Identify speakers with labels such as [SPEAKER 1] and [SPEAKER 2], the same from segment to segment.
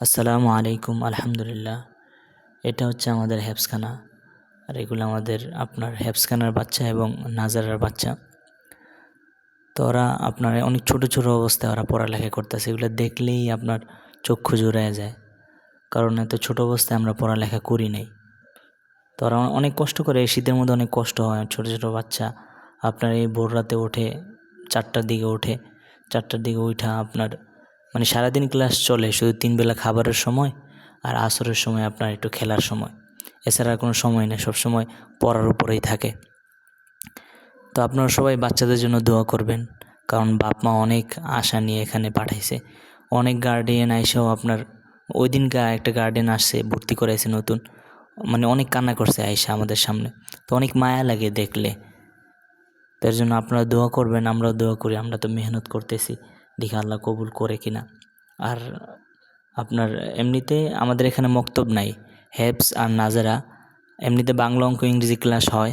[SPEAKER 1] আসসালামু আলাইকুম, আলহামদুলিল্লাহ। এটা হচ্ছে আমাদের হ্যাপসখানা আর এগুলো আমাদের আপনার হ্যাপসখানার বাচ্চা এবং নাজারার বাচ্চা। তো ওরা আপনার অনেক ছোট ছোট অবস্থায় ওরা পড়ালেখা করতেছে। এগুলো দেখলেই আপনার চক্ষু জোড়ায় যায়। কারণ এত ছোট অবস্থায় আমরা পড়ালেখা করি নাই। তো ওরা অনেক কষ্ট করে, এই শীতের মধ্যে অনেক কষ্ট হয়। ছোট ছোট বাচ্চা, আপনার এই ভোর রাতে ওঠে চারটার দিকে ওঠে চারটার দিকে উঠা আপনার মানে সারাদিন ক্লাস চলে শুধু তিন বেলা খাবারের সময় আর আসরের সময় আপনার একটু খেলার সময়। এছাড়া কোনো সময় নেই সবসময় পড়ার উপরেই থাকে। তো আপনারা সবাই বাচ্চাদের জন্য দোয়া করবেন, কারণ বাপ মা অনেক আশা নিয়ে এখানে পাঠাইছে। অনেক গার্ডিয়ান আইসেও আপনার ওই দিনকে একটা গার্ডেন আসছে, ভর্তি করাইছে নতুন। মানে অনেক কান্না করছে আইসা আমাদের সামনে। তো অনেক মায়া লাগে দেখলে। তার জন্য আপনারা দোয়া করবেন, আমরাও দোয়া করি, আমরা তো মেহনত করতেছি। দেখি আল্লাহ কবুল করে কিনা। আর আপনার এমনিতে আমাদের এখানে মক্তব নাই। হেবস আর নাজারা, এমনিতে বাংলা অঙ্ক ইংরেজি ক্লাস হয়,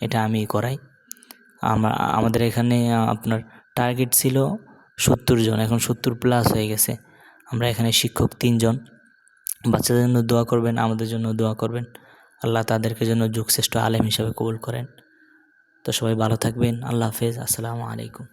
[SPEAKER 1] এটা আমি করাই। আমার আমাদের এখানে আপনার টার্গেট ছিল সত্তর জন, এখন সত্তর প্লাস হয়ে গেছে। আমরা এখানে শিক্ষক তিনজন। বাচ্চাদের জন্য দোয়া করবেন, আমাদের জন্য দোয়া করবেন। আল্লাহ তাদেরকে জন্য যুগশ্রেষ্ঠ আলেম হিসাবে কবুল করেন। তো সবাই ভালো থাকবেন, আল্লাহ হাফেজ, আসসালামু আলাইকুম।